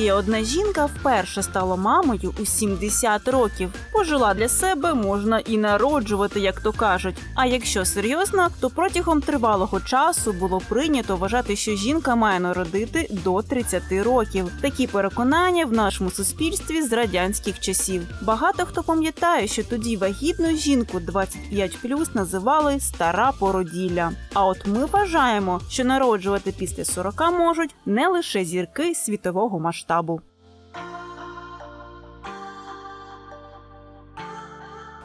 Тоді одна жінка вперше стала мамою у 70 років. Пожила для себе можна і народжувати, як то кажуть. А якщо серйозно, то протягом тривалого часу було прийнято вважати, що жінка має народити до 30 років. Такі переконання в нашому суспільстві з радянських часів. Багато хто пам'ятає, що тоді вагітну жінку 25+, називали стара породілля. А от ми вважаємо, що народжувати після 40 можуть не лише зірки світового масштабу.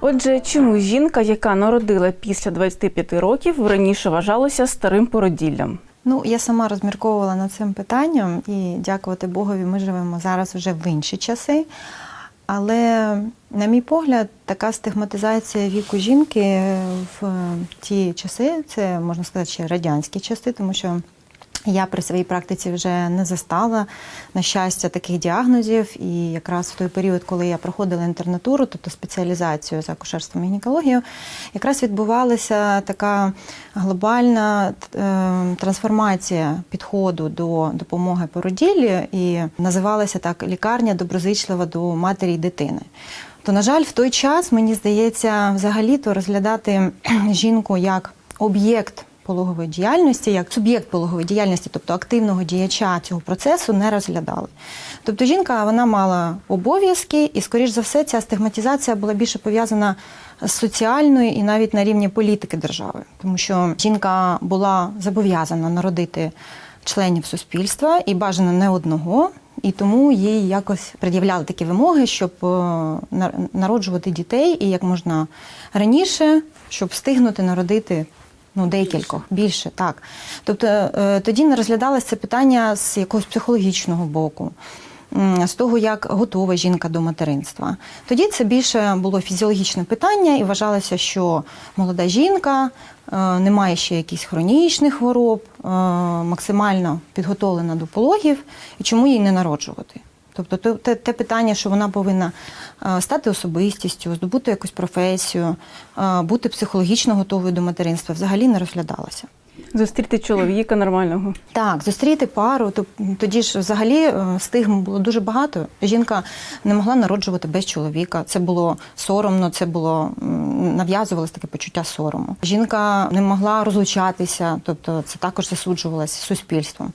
Отже, чому жінка, яка народила після 25 років, раніше вважалася старим породіллям? Ну, я сама розмірковувала над цим питанням, і дякувати Богові, ми живемо зараз вже в інші часи. Але, на мій погляд, така стигматизація віку жінки в ті часи, це можна сказати ще радянські часи, тому що я при своїй практиці вже не застала, на щастя, таких діагнозів. І якраз в той період, коли я проходила інтернатуру, тобто спеціалізацію за акушерством і гінекологією, якраз відбувалася така глобальна е, трансформація підходу до допомоги породіллі, і називалася так лікарня доброзичлива до матері і дитини. То, на жаль, в той час мені здається, взагалі-то розглядати жінку як об'єкт пологової діяльності, як суб'єкт пологової діяльності, тобто активного діяча цього процесу, не розглядали. Тобто жінка вона мала обов'язки, і, скоріш за все, ця стигматизація була більше пов'язана з соціальною і навіть на рівні політики держави, тому що жінка була зобов'язана народити членів суспільства і бажано не одного. І тому їй якось пред'являли такі вимоги, щоб е, народжувати дітей і як можна раніше, щоб встигнути народити ну, декількох більше, так. Тобто е, тоді не розглядалося це питання з якогось психологічного боку. З того, як готова жінка до материнства. Тоді це більше було фізіологічне питання, і вважалося, що молода жінка е, не має ще якихось хронічних хвороб, е, максимально підготовлена до пологів, і чому їй не народжувати? Тобто те- те, питання, що вона повинна е, стати особистістю, здобути якусь професію, е, бути психологічно готовою до материнства, взагалі не розглядалося. Зустріти чоловіка нормального. Так, зустріти пару, то тоді ж взагалі е, стигм було дуже багато. Жінка не могла народжувати без чоловіка. Це було соромно, це було нав'язувалось таке почуття сорому. Жінка не могла розлучатися, тобто це також засуджувалося суспільством.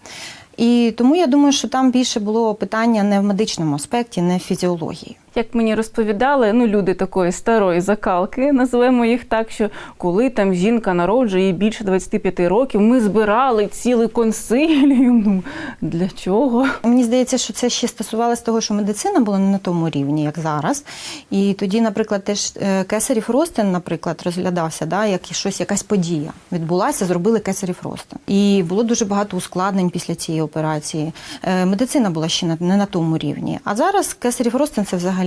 І тому я думаю, що там більше було питання не в медичному аспекті, не в фізіології. Як мені розповідали, ну люди такої старої закалки, називаємо їх так, що коли там жінка народжує їй більше 25 років, ми збирали цілий консиліум. Ну для чого? Мені здається, що це ще стосувалося того, що медицина була не на тому рівні, як зараз. І тоді, наприклад, теж е, кесарів ростин, наприклад, розглядався, да, як щось, якась подія відбулася, зробили кесарів ростин. І було дуже багато ускладнень після цієї операції. Е, Медицина була ще не на тому рівні. А зараз кесарів ростин це взагалі.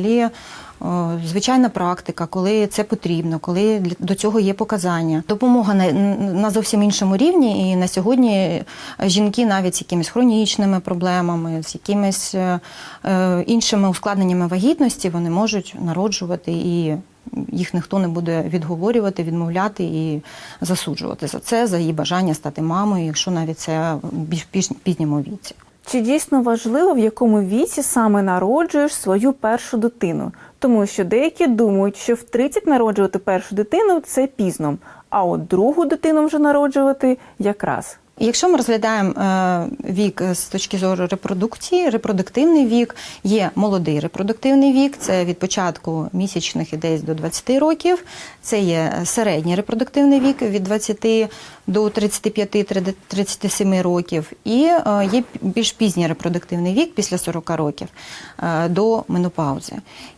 О, Звичайна практика, коли це потрібно, коли до цього є показання. Допомога на, зовсім іншому рівні. І на сьогодні жінки навіть з якимись хронічними проблемами, з якимись е, е, іншими ускладненнями вагітності, вони можуть народжувати і. Їх ніхто не буде відговорювати, відмовляти і засуджувати за це, за її бажання стати мамою, якщо навіть це в більш пізньому віці. Чи дійсно важливо, в якому віці саме народжуєш свою першу дитину? Тому що деякі думають, що в 30 народжувати першу дитину це пізно, а от другу дитину вже народжувати якраз. Якщо ми розглядаємо е, вік з точки зору репродукції, репродуктивний вік є молодий репродуктивний вік, це від початку місячних і десь до 20 років. Це є середній репродуктивний вік від 20 до 35-37 років, і е, є більш пізній репродуктивний вік після 40 років е, до менопаузи.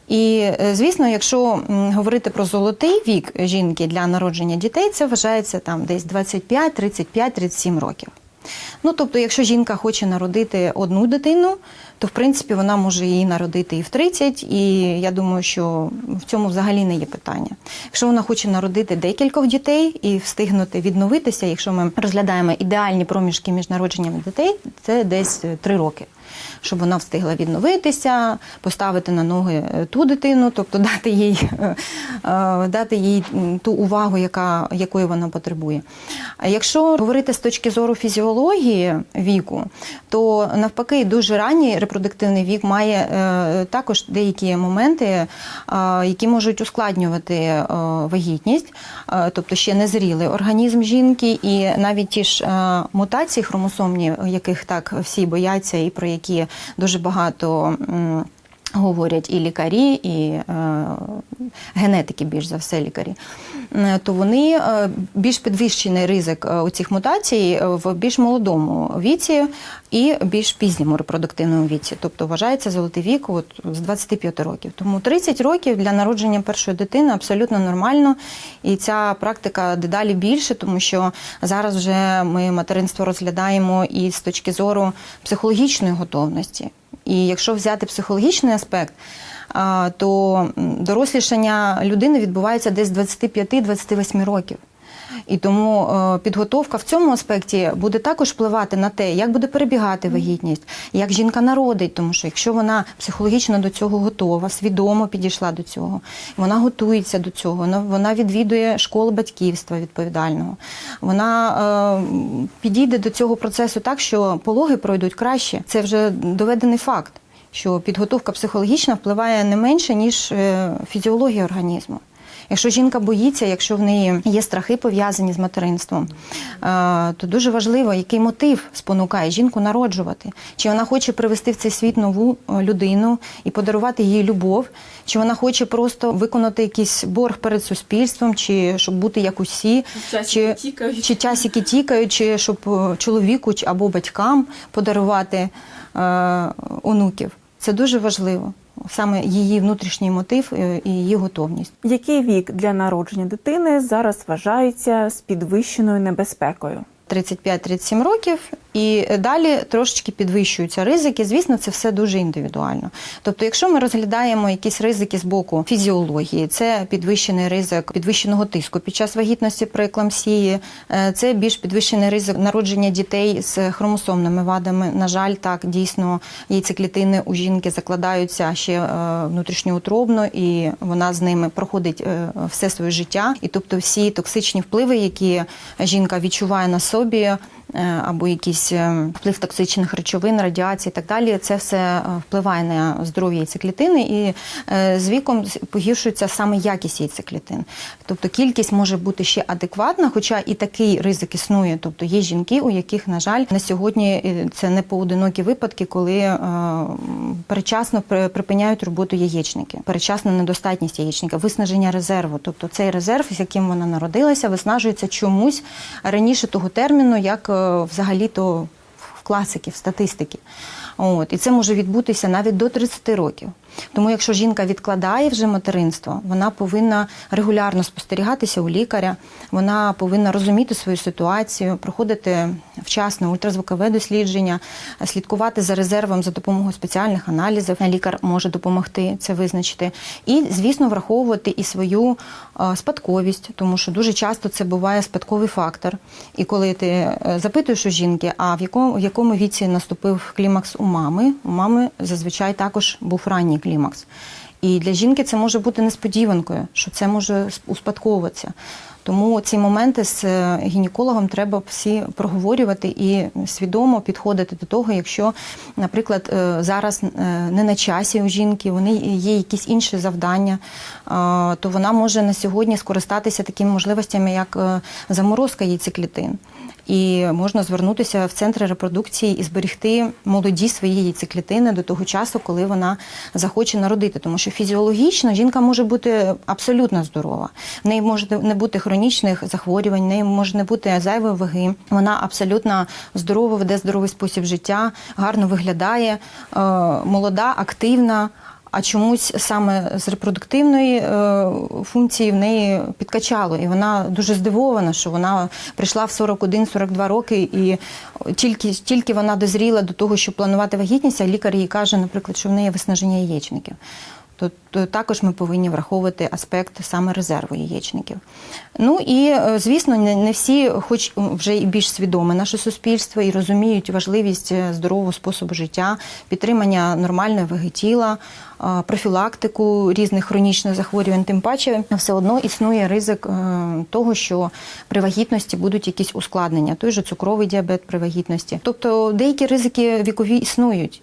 І е, звісно, якщо говорити про золотий вік жінки для народження дітей, це вважається там десь 25, 35, 37 років. Ну тобто, якщо жінка хоче народити одну дитину, то в принципі вона може її народити і в 30, і я думаю, що в цьому взагалі не є питання. Якщо вона хоче народити декількох дітей і встигнути відновитися, якщо ми розглядаємо ідеальні проміжки між народженнями дітей, це десь 3 роки. Щоб вона встигла відновитися, поставити на ноги е, ту дитину, тобто дати їй, е, е, дати їй ту увагу, яка, якої вона потребує. Якщо говорити з точки зору фізіології віку, то навпаки дуже ранній репродуктивний вік має також деякі моменти, які можуть ускладнювати вагітність, тобто ще не зрілий організм жінки, і навіть ті ж мутації хромосомні, яких так всі бояться, і про які дуже багато. Говорять і лікарі, і е, генетики, більш за все, лікарі, Е, то вони е, більш підвищений ризик е, у цих мутацій в більш молодому віці і більш пізньому репродуктивному віці. Тобто вважається золотий вік от, з 25 років. Тому 30 років для народження першої дитини абсолютно нормально. І ця практика дедалі більше, тому що зараз вже ми материнство розглядаємо і з точки зору психологічної готовності. І якщо взяти психологічний аспект, то дорослішання людини відбувається десь з 25-28 років. І тому е, підготовка в цьому аспекті буде також впливати на те, як буде перебігати вагітність, як жінка народить, тому що якщо вона психологічно до цього готова, свідомо підійшла до цього, вона готується до цього, вона, відвідує школу батьківства відповідального, вона е, підійде до цього процесу так, що пологи пройдуть краще. Це вже доведений факт, що підготовка психологічна впливає не менше ніж е, фізіологія організму. Якщо жінка боїться, якщо в неї є страхи пов'язані з материнством, е, то дуже важливо, який мотив спонукає жінку народжувати. Чи вона хоче привести в цей світ нову е, людину і подарувати їй любов, чи вона хоче просто виконати якийсь борг перед суспільством, чи щоб бути як усі, чи, чи часики тікають, чи щоб е, чоловіку або батькам подарувати е, онуків. Це дуже важливо. Саме її внутрішній мотив е, і її готовність. Який вік для народження дитини зараз вважається з підвищеною небезпекою? 35-37 років, і далі трошечки підвищуються ризики. Звісно, це все дуже індивідуально. Тобто, якщо ми розглядаємо якісь ризики з боку фізіології, це підвищений ризик підвищеного тиску під час вагітності при екламсії, е, це більш підвищений ризик народження дітей з хромосомними вадами. На жаль, так дійсно яйцеклітини у жінки закладаються ще е, внутрішньоутробно, і вона з ними проходить е, все своє життя. І тобто всі токсичні впливи, які жінка відчуває на собі, або якийсь е, вплив токсичних речовин, радіації і так далі, це все е, впливає на здоров'я яйцеклітини, і е, з віком погіршується саме якість яйцеклітин. Тобто кількість може бути ще адекватна, хоча і такий ризик існує. Тобто є жінки, у яких, на жаль, на сьогодні е, це не поодинокі випадки, коли е, перечасно припиняють роботу яєчники, перечасна недостатність яєчника, виснаження резерву. Тобто цей резерв, з яким вона народилася, виснажується чомусь раніше того терміну, як е, взагалі-то в класики, в статистики. От, і це може відбутися навіть до 30 років. Тому, якщо жінка відкладає вже материнство, вона повинна регулярно спостерігатися у лікаря, вона повинна розуміти свою ситуацію, проходити вчасно ультразвукове дослідження, слідкувати за резервом за допомогою спеціальних аналізів. Лікар може допомогти це визначити. І, звісно, враховувати і свою е, спадковість, тому що дуже часто це буває спадковий фактор. І коли ти е, запитуєш у жінки, а в якому, в якому віці наступив клімакс у мами, у мами зазвичай також був ранній клімакс. І для жінки це може бути несподіванкою, що це може успадковуватися. Тому ці моменти з е, гінекологом треба всі проговорювати і свідомо підходити до того, якщо, наприклад, е, зараз е, не на часі у жінки, вони є якісь інші завдання, то вона може на сьогодні скористатися такими можливостями, як заморозка яйцеклітин. І можна звернутися в центри репродукції і зберегти молоді свої яйцеклітини до того часу, коли вона захоче народити. Тому що фізіологічно жінка може бути абсолютно здорова. В неї може не бути хронічних захворювань, в неї може не бути зайвої ваги. Вона абсолютно здорова, веде здоровий спосіб життя, гарно виглядає, е, молода, активна. А чомусь саме з репродуктивної е, функції в неї підкачало, і вона дуже здивована, що вона прийшла в 41-42 роки, і тільки, тільки вона дозріла до того, щоб планувати вагітність, а лікар їй каже, наприклад, що в неї виснаження яєчників. То, то також ми повинні враховувати аспект саме резерву яєчників. Ну і е, звісно, не, не всі, хоч вже і більш свідоме наше суспільство, і розуміють важливість е, здорового способу життя, підтримання нормальної ваги тіла, е, профілактику різних хронічних захворювань. Тим паче, все одно існує ризик того, що при вагітності будуть якісь ускладнення, той же цукровий діабет при вагітності. Тобто деякі ризики вікові існують.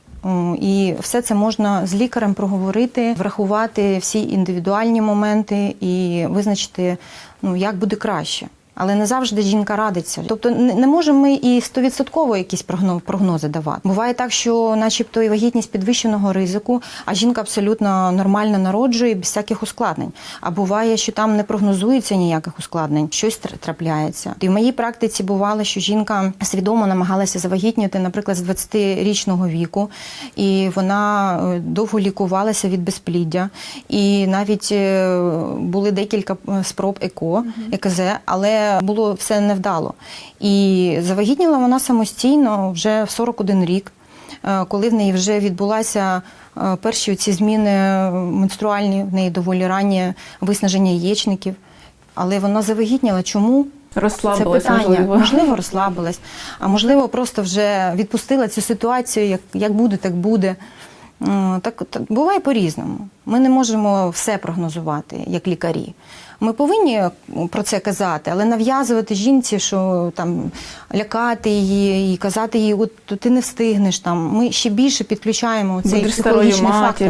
І все це можна з лікарем проговорити, врахувати всі індивідуальні моменти і визначити, ну як буде краще. Але не завжди жінка радиться. Тобто не можемо ми і стовідсотково якісь прогно- прогнози давати. Буває так, що, начебто, і вагітність підвищеного ризику, а жінка абсолютно нормально народжує без всяких ускладнень. А буває, що там не прогнозується ніяких ускладнень, щось трапляється. І в моїй практиці бувало, що жінка свідомо намагалася завагітніти, наприклад, з 20-річного віку, і вона е, довго лікувалася від безпліддя. І навіть е, були декілька е, спроб ЕКО, ЕКЗ, але було все невдало. І завагітніла вона самостійно вже в 41 рік, е, коли в неї вже відбулася е, перші ці зміни менструальні, в неї доволі раннє виснаження яєчників. Але вона завагітніла. Чому? Розслабилась, Це питання. можливо. можливо, розслабилась, а можливо, просто вже відпустила цю ситуацію, як, як буде, так буде. Так, так буває по-різному. Ми не можемо все прогнозувати, як лікарі. Ми повинні про це казати, але нав'язувати жінці, що там лякати її і казати їй, от ти не встигнеш там. Ми ще більше підключаємо цей психологічний фактор.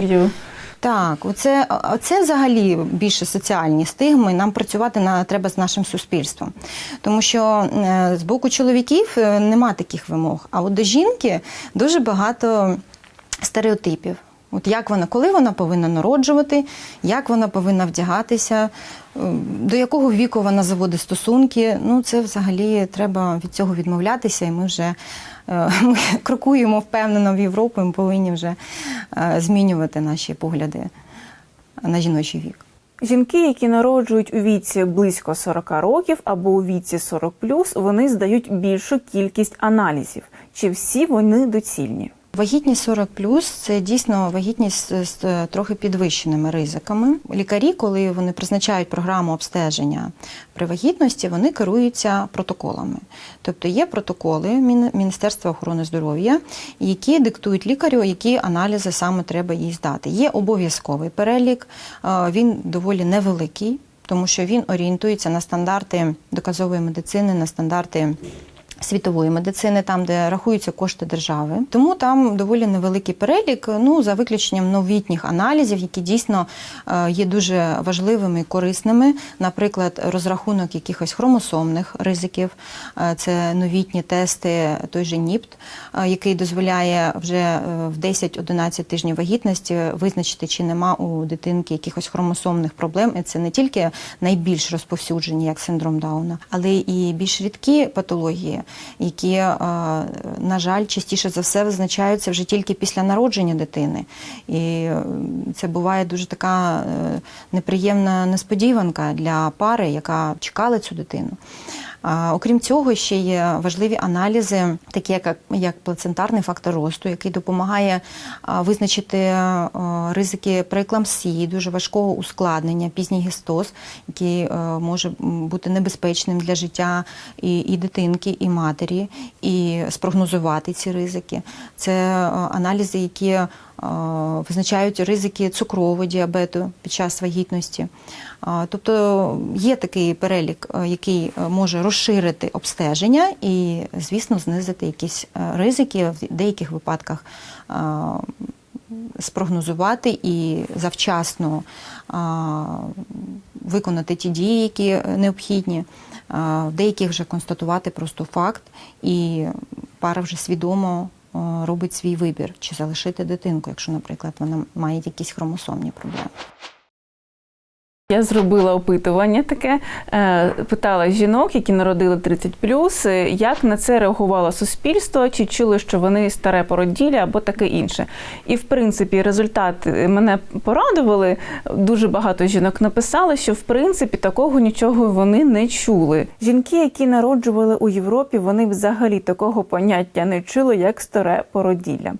Так, оце, оце взагалі більше соціальні стигми. Нам працювати на, треба з нашим суспільством. Тому що е, з боку чоловіків е, нема таких вимог. А от до жінки дуже багато стереотипів. От як вона, коли вона повинна народжувати, як вона повинна вдягатися, е, до якого віку вона заводить стосунки. Ну, це взагалі треба від цього відмовлятися, і ми вже е, ми крокуємо впевнено в Європу, і ми повинні вже е, змінювати наші погляди на жіночий вік. Жінки, які народжують у віці близько 40 років або у віці 40 вони здають більшу кількість аналізів. Чи всі вони доцільні? Вагітність 40 це дійсно вагітність з, е, трохи підвищеними ризиками. Лікарі, коли вони призначають програму обстеження при вагітності, вони керуються протоколами. Тобто є протоколи Мін- Міністерства охорони здоров'я, які диктують лікарю, які аналізи саме треба їй здати. Є обов'язковий перелік, е, він доволі невеликий, тому що він орієнтується на стандарти доказової медицини, на стандарти світової медицини, там, де рахуються кошти держави. Тому там доволі невеликий перелік, ну за виключенням новітніх аналізів, які дійсно е, є дуже важливими і корисними. Наприклад, розрахунок якихось хромосомних ризиків, Е, це новітні тести, той же НІПТ, е, який дозволяє вже в 10-11 тижнів вагітності визначити, чи нема у дитинки якихось хромосомних проблем. І це не тільки найбільш розповсюджені, як синдром Дауна, але і більш рідкі патології, які, е, на жаль, частіше за все визначаються вже тільки після народження дитини. І це буває дуже така е, неприємна несподіванка для пари, яка чекала цю дитину. Окрім цього, ще є важливі аналізи, такі як, як плацентарний фактор росту, який допомагає визначити ризики прееклампсії, дуже важкого ускладнення, пізній гістоз, який е, може бути небезпечним для життя і, і дитинки, і матері, і спрогнозувати ці ризики. Це е, аналізи, які визначають ризики цукрового діабету під час вагітності. Тобто є такий перелік, е, який е, може розширити обстеження і, звісно, знизити якісь е, ризики в деяких випадках. Спрогнозувати і завчасно виконати ті дії, які необхідні, в деяких вже констатувати просто факт, і пара вже свідомо робить свій вибір, чи залишити дитинку, якщо, наприклад, вона має якісь хромосомні проблеми. Я зробила опитування таке, е, питала жінок, які народили 30+, е, як на це реагувало суспільство, чи чули, що вони старе породілля або таке інше. І в принципі результати мене порадували. Дуже багато жінок написали, що в принципі такого нічого вони не чули. Жінки, які народжували у Європі, вони взагалі такого поняття не чули, як старе породілля.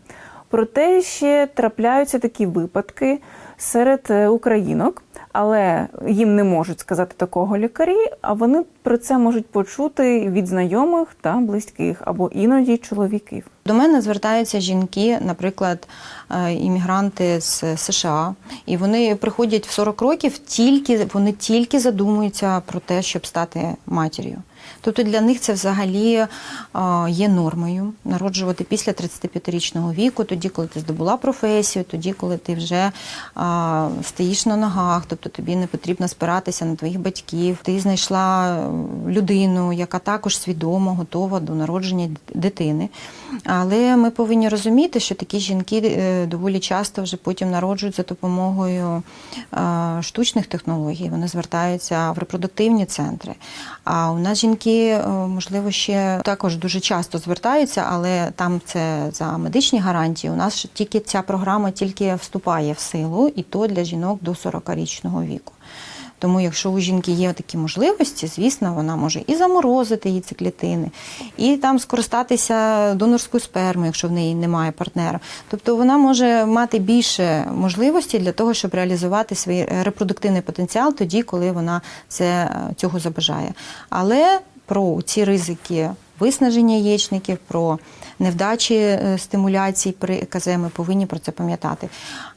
Проте ще трапляються такі випадки, серед е, українок, але їм не можуть сказати такого лікарі, а вони про це можуть почути від знайомих та близьких або іноді чоловіків. До мене звертаються жінки, наприклад, е, іммігранти з США, і вони приходять в 40 років, тільки вони тільки задумуються про те, щоб стати матір'ю. Тобто для них це взагалі е, є нормою народжувати після 35-річного віку, тоді, коли ти здобула професію, тоді, коли ти вже е, стоїш на ногах, тобто тобі не потрібно спиратися на твоїх батьків. Ти знайшла е, людину, яка також свідомо готова до народження дитини. Але ми повинні розуміти, що такі жінки доволі часто вже потім народжують за допомогою штучних технологій. Вони звертаються в репродуктивні центри. А у нас жінки, е, можливо, ще також дуже часто звертаються, але там це за медичні гарантії. У нас тільки ця програма тільки вступає в силу, і то для жінок до 40-річного віку. Тому, якщо у жінки є такі можливості, звісно, вона може і заморозити її ці клітини, і там скористатися донорською спермою, якщо в неї немає партнера. Тобто вона може мати більше можливостей для того, щоб реалізувати свій репродуктивний потенціал тоді, коли вона це цього забажає. Але про ці ризики виснаження яєчників, про невдачі е, стимуляцій при ЕКЗ ми повинні про це пам'ятати.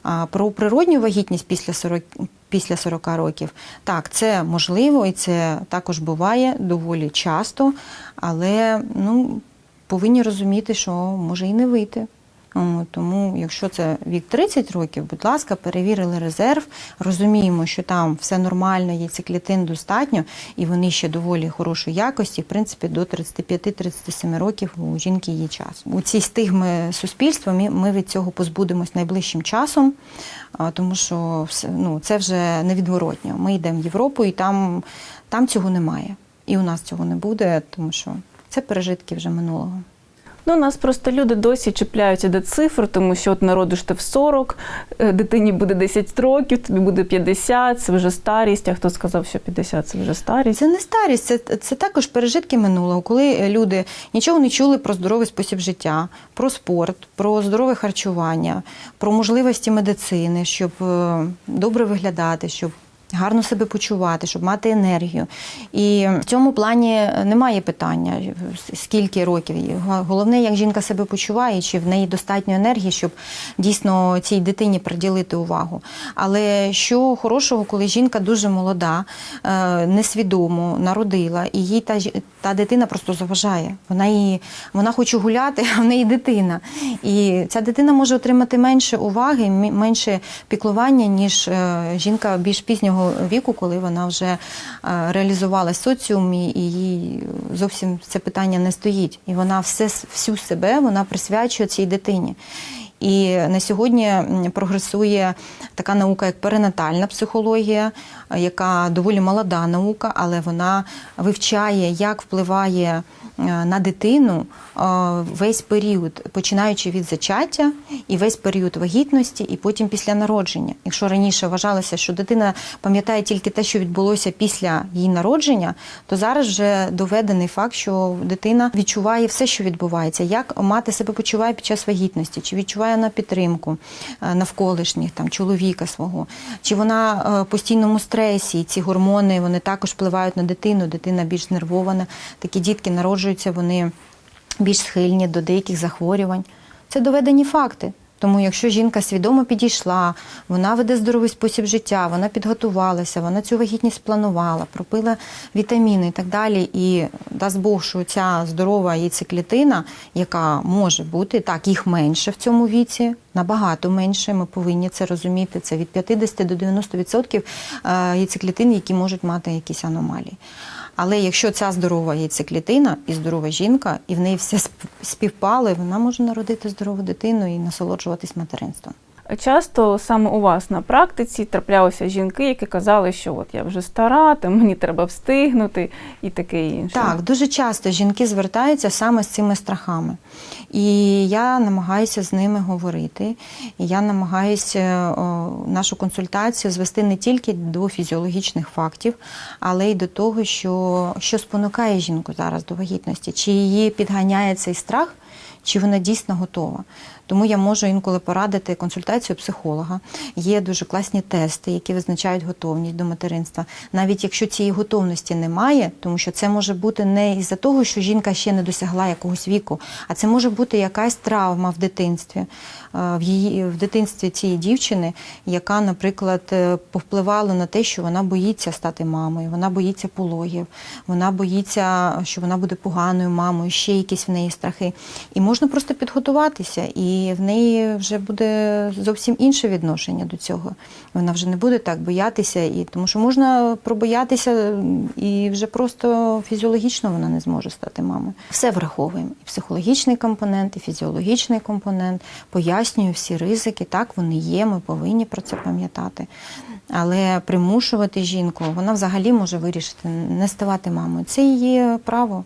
А про природню вагітність після 40, після 40 років, так, це можливо і це також буває доволі часто, але ну, повинні розуміти, що може і не вийти. Тому, якщо це вік 30 років, будь ласка, перевірили резерв, розуміємо, що там все нормально, яйцеклітин достатньо, і вони ще доволі хорошої якості. В принципі, до 35-37 років у жінки є час. У цій стигми суспільства ми, від цього позбудемось найближчим часом, тому що ну, це вже невідворотньо. Ми йдемо в Європу, і там, там цього немає. І у нас цього не буде, тому що це пережитки вже минулого. Ну, нас просто люди досі чіпляються до цифр, тому що от народиш ти в 40, е, дитині буде 10 років, тобі буде 50, це вже старість. А хто сказав, що 50 це вже старість? Це не старість, це, це також пережитки минулого, коли люди нічого не чули про здоровий спосіб життя, про спорт, про здорове харчування, про можливості медицини, щоб е, добре виглядати, щоб гарно себе почувати, щоб мати енергію. І в цьому плані немає питання, скільки років. Головне, як жінка себе почуває, чи в неї достатньо енергії, щоб дійсно цій дитині приділити увагу. Але що хорошого, коли жінка дуже молода, е, несвідомо народила, і їй та, та дитина просто заважає. Вона її, вона хоче гуляти, а в неї дитина. І ця дитина може отримати менше уваги, менше піклування, ніж е, жінка більш пізнього віку, коли вона вже реалізувала соціум, і їй зовсім це питання не стоїть. І вона все всю себе вона присвячує цій дитині. І на сьогодні прогресує така наука, як перинатальна психологія, е, яка доволі молода наука, але вона вивчає, як впливає е, на дитину е, весь період, починаючи від зачаття і весь період вагітності, і потім після народження. Якщо раніше вважалося, що дитина пам'ятає тільки те, що відбулося після її народження, то зараз вже доведений факт, що дитина відчуває все, що відбувається, як мати себе почуває під час вагітності, чи відчуває вона підтримку е, навколишніх там чоловіка свого, чи вона е, постійному стресі, і ці гормони вони також впливають на дитину. Дитина більш знервована. Такі дітки народжуються, вони більш схильні до деяких захворювань. Це доведені факти. Тому, якщо жінка свідомо підійшла, вона веде здоровий спосіб життя, вона підготувалася, вона цю вагітність планувала, пропила вітаміни і так далі. І дасть Бог, що ця здорова яйцеклітина, яка може бути, так, їх менше в цьому віці, набагато менше. Ми повинні це розуміти. Це від 50 до 90% е, яйцеклітин, які можуть мати якісь аномалії. Але якщо ця здорова яйцеклітина і здорова жінка, і в неї все співпали, вона може народити здорову дитину і насолоджуватись материнством. Часто саме у вас на практиці траплялися жінки, які казали, що от я вже стара, там мені треба встигнути і таке інше. Так, дуже часто жінки звертаються саме з цими страхами. І я намагаюся з ними говорити. І я намагаюся о, нашу консультацію звести не тільки до фізіологічних фактів, але й до того, що, що спонукає жінку зараз до вагітності, чи її підганяє цей страх. чи вона дійсно готова. Тому я можу інколи порадити консультацію психолога. Є дуже класні тести, які визначають готовність до материнства. Навіть якщо цієї готовності немає, тому що це може бути не із-за того, що жінка ще не досягла якогось віку, а це може бути якась травма в дитинстві, е, в її в дитинстві цієї дівчини, яка, наприклад, е, повпливала на те, що вона боїться стати мамою, вона боїться пологів, вона боїться, що вона буде поганою мамою, ще якісь в неї страхи. І можна просто підготуватися, і в неї вже буде зовсім інше відношення до цього. Вона вже не буде так боятися, і тому що можна пробоятися, і вже просто фізіологічно вона не зможе стати мамою. Все враховуємо. І психологічний компонент, і фізіологічний компонент. Пояснюю всі ризики. Так, вони є, ми повинні про це пам'ятати. Але примушувати жінку, вона взагалі може вирішити не ставати мамою. Це її право.